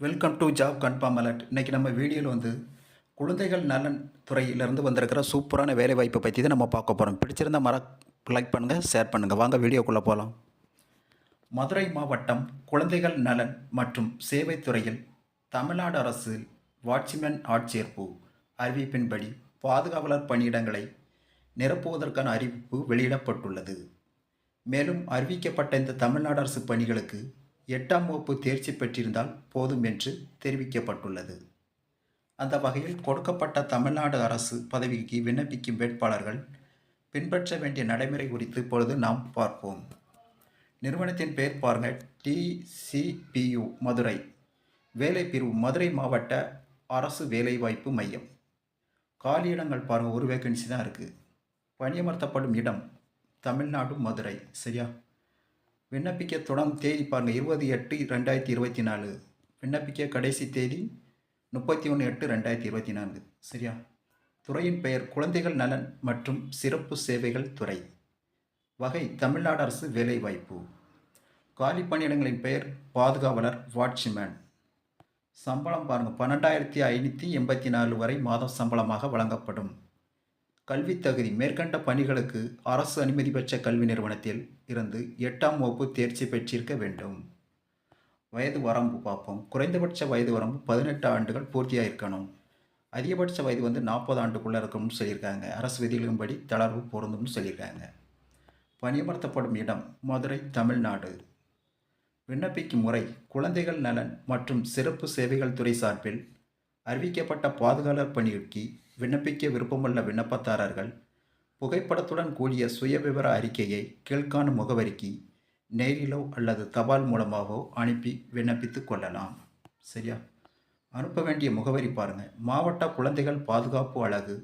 Welcome to job confirm alert இன்றைக்கி நம்ம வீடியோவில் வந்து குழந்தைகள் நலன் துறையிலேருந்து வந்திருக்கிற சூப்பரான வேலை வாய்ப்பை பற்றி தான் நம்ம பார்க்க போகிறோம் பிடிச்சிருந்தா மற லைக் பண்ணுங்கள் ஷேர் பண்ணுங்கள் வாங்க வீடியோக்குள்ளே போகலாம் மதுரை மாவட்டம் குழந்தைகள் நலன் மற்றும் சேவைத்துறையில் தமிழ்நாடு அரசு வாட்ச்மேன் ஆட்சேர்ப்பு அறிவிப்பின்படி பாதுகாவலர் பணியிடங்களை நிரப்புவதற்கான அறிவிப்பு வெளியிடப்பட்டுள்ளது. மேலும் அறிவிக்கப்பட்ட இந்த தமிழ்நாடு அரசு பணிகளுக்கு எட்டாம் வகுப்பு தேர்ச்சி பெற்றிருந்தால் போதும் என்று தெரிவிக்கப்பட்டுள்ளது. அந்த வகையில் கொடுக்கப்பட்ட தமிழ்நாடு அரசு பதவிக்கு விண்ணப்பிக்கும் வேட்பாளர்கள் பின்பற்ற வேண்டிய நடைமுறை குறித்து இப்பொழுது நாம் பார்ப்போம். நிறுவனத்தின் பெயர் பாருங்க டிசிபியு மதுரை. வேலை பிரிவு மதுரை மாவட்ட அரசு வேலைவாய்ப்பு மையம். காலியிடங்கள் பாருங்கள். ஒரு வேக்கன்சி தான் இருக்குது பணியமர்த்தப்படும் இடம் தமிழ்நாடு மதுரை. சரியா? விண்ணப்பிக்க தொடங்கும் தேதி பாருங்கள் இருபது எட்டு ரெண்டாயிரத்தி இருபத்தி நாலு. விண்ணப்பிக்க கடைசி தேதி முப்பத்தி ஒன்று எட்டு ரெண்டாயிரத்தி இருபத்தி நான்கு. சரியா? துறையின் பெயர் குழந்தைகள் நலன் மற்றும் சிறப்பு சேவைகள் துறை. வகை தமிழ்நாடு அரசு வேலைவாய்ப்பு. காலி பணியிடங்களின் பெயர் பாதுகாவலர் வாட்ச்மேன். சம்பளம் பாருங்கள் பன்னெண்டாயிரத்தி ஐநூற்றி எண்பத்தி நாலு வரை மாதம் சம்பளமாக வழங்கப்படும். கல்வித் தகுதி மேற்கண்ட பணிகளுக்கு அரசு அனுமதி பெற்ற கல்வி நிறுவனத்தில் இருந்து எட்டாம் வகுப்பு தேர்ச்சி பெற்றிருக்க வேண்டும். வயது வரம்பு பார்ப்போம். குறைந்தபட்ச வயது வரம்பு பதினெட்டு ஆண்டுகள் பூர்த்தியாக இருக்கணும் அதிகபட்ச வயது வந்து நாற்பது ஆண்டுக்குள்ளே இருக்கணும்னு சொல்லியிருக்காங்க. அரசு விதிகளின்படி தளர்வு பொருந்தும்னு சொல்லியிருக்காங்க. பணியமர்த்தப்படும் இடம் மதுரை தமிழ்நாடு. விண்ணப்பிக்கும் முறை குழந்தைகள் நலன் மற்றும் சிறப்பு சேவைகள் துறை சார்பில் அறிவிக்கப்பட்ட பாதுகாவலர் பணிக்கு விண்ணப்பிக்க விருப்பமுள்ள விண்ணப்பதாரர்கள் புகைப்படத்துடன் கூடிய சுயவிவர அறிக்கையை கீழ்காணும் முகவரிக்கு நேரிலோ அல்லது தபால் மூலமாகவோ அனுப்பி விண்ணப்பித்து கொள்ளலாம். சரியா? அனுப்ப வேண்டிய முகவரி பாருங்கள் மாவட்ட குழந்தைகள் பாதுகாப்பு அழகு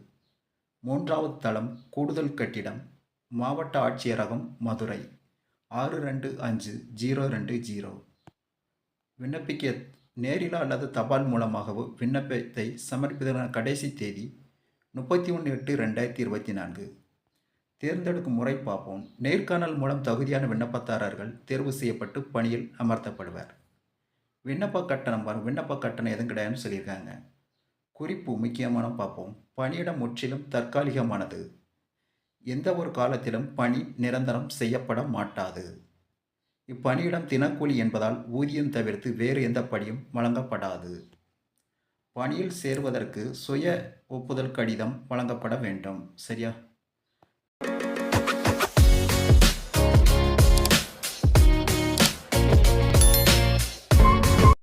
மூன்றாவது தளம் கூடுதல் கட்டிடம் மாவட்ட ஆட்சியரகம் மதுரை ஆறு ரெண்டு அஞ்சு ஜீரோ ரெண்டு ஜீரோ. விண்ணப்பிக்க நேரிலோ அல்லது தபால் மூலமாகவோ விண்ணப்பத்தை சமர்ப்பிப்பதற்கான கடைசி தேதி முப்பத்தி ஒன்று எட்டு ரெண்டாயிரத்தி இருபத்தி நான்கு. தேர்ந்தெடுக்கும் முறை பார்ப்போம். நேர்காணல் மூலம் தகுதியான விண்ணப்பதாரர்கள் தேர்வு செய்யப்பட்டு பணியில் அமர்த்தப்படுவர். விண்ணப்ப கட்டணம் வரும். விண்ணப்ப கட்டணம் எதுவும் கிடையாதுன்னு சொல்லியிருக்காங்க. குறிப்பு முக்கியமான பார்ப்போம். பணியிடம் முற்றிலும் தற்காலிகமானது. எந்த ஒரு காலத்திலும் பணி நிரந்தரம் செய்யப்பட மாட்டாது. இப்பணியிடம் தினக்கூலி என்பதால் ஊதியம் தவிர்த்து வேறு எந்த பணியும் வழங்கப்படாது. பணியில் சேர்வதற்கு சுய ஒப்புதல் கடிதம் வழங்கப்பட வேண்டும். சரியா?